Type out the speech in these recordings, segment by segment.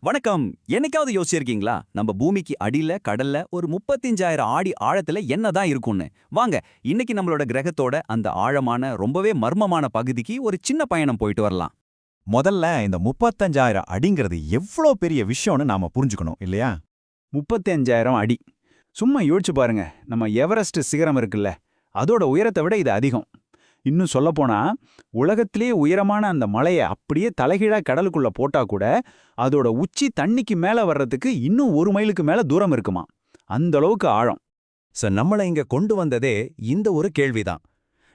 வணக்கம். என்னைக்காவது யோசிச்சிருக்கீங்களா? நம்ம பூமிக்கு அடியில கடல்ல ஒரு முப்பத்தஞ்சாயிரம் ஆடி ஆழத்துல என்னதான் இருக்கும்னு. வாங்க இன்னைக்கு நம்மளோட கிரகத்தோட அந்த ஆழமான ரொம்பவே மர்மமான பகுதிக்கு ஒரு சின்ன பயணம் போயிட்டு வரலாம். முதல்ல இந்த முப்பத்தஞ்சாயிரம் அடிங்கிறது எவ்வளோ பெரிய விஷயம்னு நாம புரிஞ்சுக்கணும் இல்லையா? முப்பத்தஞ்சாயிரம் அடி. சும்மா யோசிச்சு பாருங்க நம்ம எவரெஸ்ட் சிகரம் இருக்குல்ல அதோட உயரத்தை விட இது அதிகம். இன்னும் சொல்லப்போனா உலகத்திலே உயரமான அந்த மலையை அப்படியே தலைகீழா கடலுக்குள்ள போட்டா கூட அதோட உச்சி தண்ணிக்கு மேல வர்றதுக்கு இன்னும் ஒரு மைலுக்கு மேல தூரம் இருக்குமா? அந்த அளவுக்கு ஆழம். சோ நம்மள இங்க கொண்டு வந்ததே இந்த ஒரு கேள்விதான்.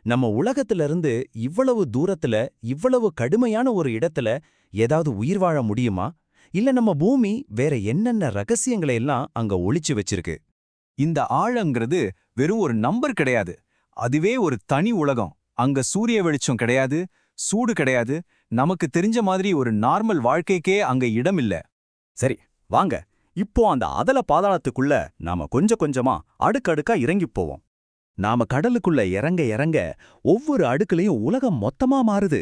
நம்ம உலகத்துல இருந்து இவ்வளவு தூரத்துல இவ்வளவு கடுமையான ஒரு இடத்துல ஏதாவது உயிர் வாழ முடியுமா? இல்ல நம்ம பூமி வேற என்னென்ன ரகசியங்களை எல்லாம் அங்க ஒளிச்சு வச்சிருக்கு? இந்த ஆழங்கிறது வெறும் ஒரு நம்பர் கிடையாது. அதுவே ஒரு தனி உலகம். அங்க சூரிய வெளிச்சம் கிடையாது சூடு கிடையாது. நமக்கு தெரிஞ்ச மாதிரி ஒரு நார்மல் வாழ்க்கைக்கே அங்க இடம் இல்ல. சரி வாங்க. இப்போ அந்த அதல பாதாளத்துக்குள்ள நாம கொஞ்சம் கொஞ்சமா அடுக்கடுக்கா இறங்கிப் போவோம். நாம கடலுக்குள்ள இறங்க இறங்க ஒவ்வொரு அடுக்குலயும் உலகம் மொத்தமா மாறுது.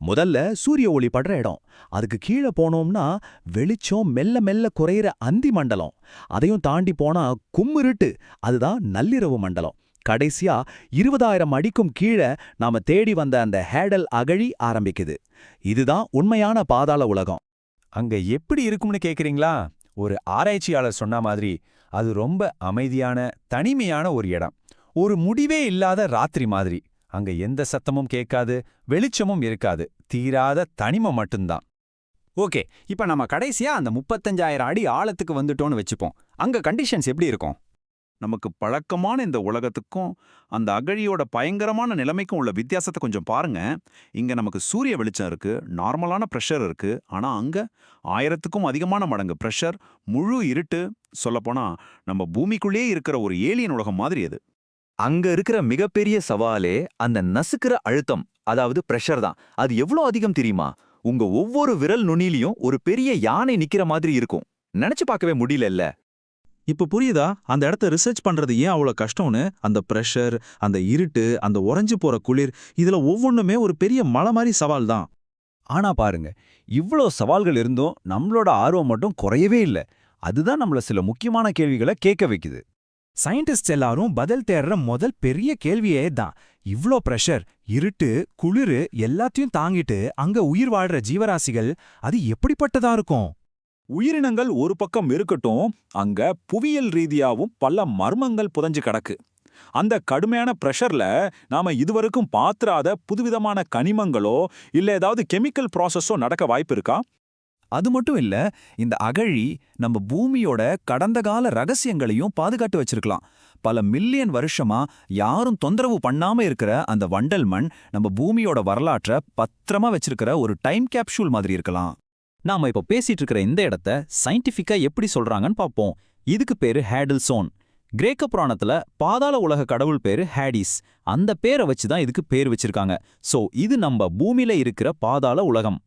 முதல்ல சூரிய ஒளி படுற இடம். அதுக்கு கீழே போனோம்னா வெளிச்சம் மெல்ல மெல்ல குறையிற அந்தி மண்டலம். அதையும் தாண்டி போனா கும்மிருட்டு அதுதான் நள்ளிரவு மண்டலம். கடைசியா இருபதாயிரம் அடிக்கும் கீழே நாம தேடி வந்த அந்த ஹேடல் அகழி ஆரம்பிக்குது. இதுதான் உண்மையான பாதாள உலகம். அங்க எப்படி இருக்கும்னு கேக்குறீங்களா? ஒரு ஆராய்ச்சியாளர் சொன்ன மாதிரி அது ரொம்ப அமைதியான தனிமையான ஒரு இடம். ஒரு முடிவே இல்லாத ராத்திரி மாதிரி. அங்க எந்த சத்தமும் கேட்காது வெளிச்சமும் இருக்காது. தீராத தனிமை மட்டும்தான். ஓகே இப்ப நம்ம கடைசியா அந்த முப்பத்தஞ்சாயிரம் அடி ஆழத்துக்கு வந்துட்டோம்னு வச்சுப்போம். அங்க கண்டிஷன்ஸ் எப்படி இருக்கும்? நமக்கு பழக்கமான இந்த உலகத்துக்கும் அந்த அகழியோட பயங்கரமான நிலைமைக்கும் உள்ள வித்தியாசத்தை கொஞ்சம் பாருங்க. இங்க நமக்கு சூரிய வெளிச்சம் இருக்கு நார்மலான ப்ரெஷர் இருக்கு. ஆனா அங்க ஆயிரத்துக்கும் அதிகமான மடங்கு ப்ரெஷர் முழு இருட்டு சொல்லப்போனா நம்ம பூமிக்குள்ளேயே இருக்கிற ஒரு ஏலியன் உலகம் மாதிரி அது. அங்க இருக்கிற மிகப்பெரிய சவாலே அந்த நசுக்கிற அழுத்தம் அதாவது பிரஷர் தான். அது எவ்வளோ அதிகம் தெரியுமா? உங்க ஒவ்வொரு விரல் நுனிலையும் ஒரு பெரிய யானை நிக்கிற மாதிரி இருக்கும். நினைச்சு பார்க்கவே முடியலல்ல. இப்ப புரியுதா? அந்த இடத்த ரிசர்ச் பண்றது ஏன் அவ்வளவு கஷ்டம்னு? அந்த பிரஷர் அந்த இருட்டு அந்த உறைஞ்சு போற குளிர் இதுல ஒவ்வொன்றுமே ஒரு பெரிய மலை மாதிரி சவால் தான். ஆனா பாருங்க இவ்ளோ சவால்கள் இருந்தும் நம்மளோட ஆர்வம் மட்டும் குறையவே இல்ல. அதுதான் நம்மள சில முக்கியமான கேள்விகளை கேட்க வைக்குது. சயின்டிஸ்ட் எல்லாரும் பதில் தேடுற முதல் பெரிய கேள்வியே தான் இவ்ளோ பிரஷர் இருட்டு குளிரு எல்லாத்தையும் தாங்கிட்டு அங்க உயிர் வாழ்ற ஜீவராசிகள் அது எப்படிப்பட்டதா இருக்கும்? உயிரினங்கள் ஒரு பக்கம் இருக்கட்டும் அங்க புவியியல் ரீதியாவும் பல மர்மங்கள் புதஞ்சு கிடக்கு. அந்த கடுமையான ப்ரெஷர்ல நாம இதுவரைக்கும் பாத்திராத புதுவிதமான கனிமங்களோ இல்ல ஏதாவது கெமிக்கல் ப்ராசஸோ நடக்க வாய்ப்பு இருக்கா? அது மட்டும் இல்ல இந்த அகழி நம்ம பூமியோட கடந்த கால ரகசியங்களையும் பாதுகாத்து வச்சிருக்கலாம். பல மில்லியன் வருஷமா யாரும் தொந்தரவு பண்ணாம இருக்கிற அந்த வண்டல் மண் நம்ம பூமியோட வரலாற்றை பத்திரமா வச்சிருக்கிற ஒரு டைம் கேப்சூல் மாதிரி இருக்கலாம். நாம இப்ப பேசிட்டு இருக்கிற இந்த இடத்த சயின்டிஃபிக்கா எப்படி சொல்றாங்கன்னு பாப்போம். இதுக்கு பேரு ஹேடில் சோன் கிரேக்க புராணத்துல பாதாள உலக கடவுள் பேரு ஹேடிஸ் அந்த பேரை வச்சு தான் இதுக்கு பேர் வச்சிருக்காங்க. சோ இது நம்ம பூமியில இருக்கிற பாதாள உலகம்.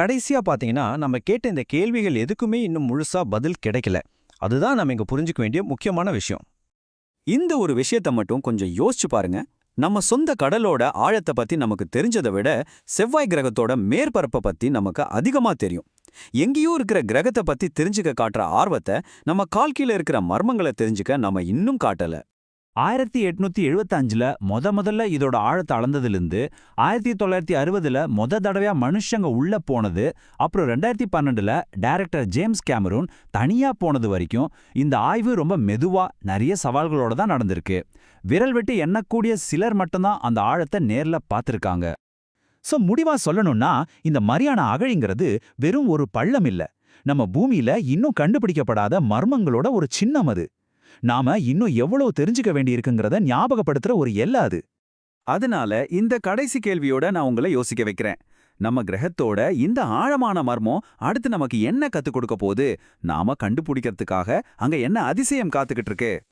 கடைசியா பாத்தீங்கன்னா நம்ம கேட்ட இந்த கேள்விகள் எதுக்குமே இன்னும் முழுசா பதில் கிடைக்கல. அதுதான் நம்ம இங்க புரிஞ்சுக்க வேண்டிய முக்கியமான விஷயம். இந்த ஒரு விஷயத்த மட்டும் கொஞ்சம் யோசிச்சு பாருங்க. நம்ம சொந்த கடலோட ஆழத்தை பத்தி நமக்கு தெரிஞ்சதை விட செவ்வாய் கிரகத்தோட மேற்பரப்பை பத்தி நமக்கு அதிகமா தெரியும். எங்கேயோ இருக்கிற கிரகத்தை பத்தி தெரிஞ்சுக்க காட்டுற ஆர்வத்தை நம்ம கால்கீழ இருக்கிற மர்மங்களை தெரிஞ்சுக்க நம்ம இன்னும் காட்டல. ஆயிரத்தி எட்நூத்தி எழுபத்தஞ்சுல மொத முதல்ல இதோட ஆழத்தை அளந்ததுலேருந்து ஆயிரத்தி தொள்ளாயிரத்தி அறுபதுல முத தடவையா மனுஷங்க உள்ள போனது அப்புறம் ரெண்டாயிரத்தி பன்னெண்டுல டைரக்டர் ஜேம்ஸ் கேமரூன் தனியா போனது வரைக்கும் இந்த ஆய்வு ரொம்ப மெதுவா நிறைய சவால்களோட தான் நடந்திருக்கு. விரல் வெட்டி எண்ணக்கூடிய சிலர் மட்டும்தான் அந்த ஆழத்தை நேர்ல பார்த்திருக்காங்க. சோ முடிவா சொல்லணும்னா இந்த மரியான அகழிங்கிறது வெறும் ஒரு பள்ளம் இல்ல. நம்ம பூமியில இன்னும் கண்டுபிடிக்கப்படாத மர்மங்களோட ஒரு சின்னம் அது. நாம இன்னும் எவ்வளவு தெரிஞ்சுக்க வேண்டியிருக்குங்கிறத ஞாபகப்படுத்துற ஒரு எல்லை அது. அதனால இந்த கடைசி கேள்வியோட நான் உங்களை யோசிக்க வைக்கிறேன். நம்ம கிரகத்தோட இந்த ஆழமான மர்மம் அடுத்து நமக்கு என்ன கத்துக் கொடுக்க போகுது? நாம கண்டுபிடிக்கிறதுக்காக அங்க என்ன அதிசயம் காத்துக்கிட்டு இருக்கு?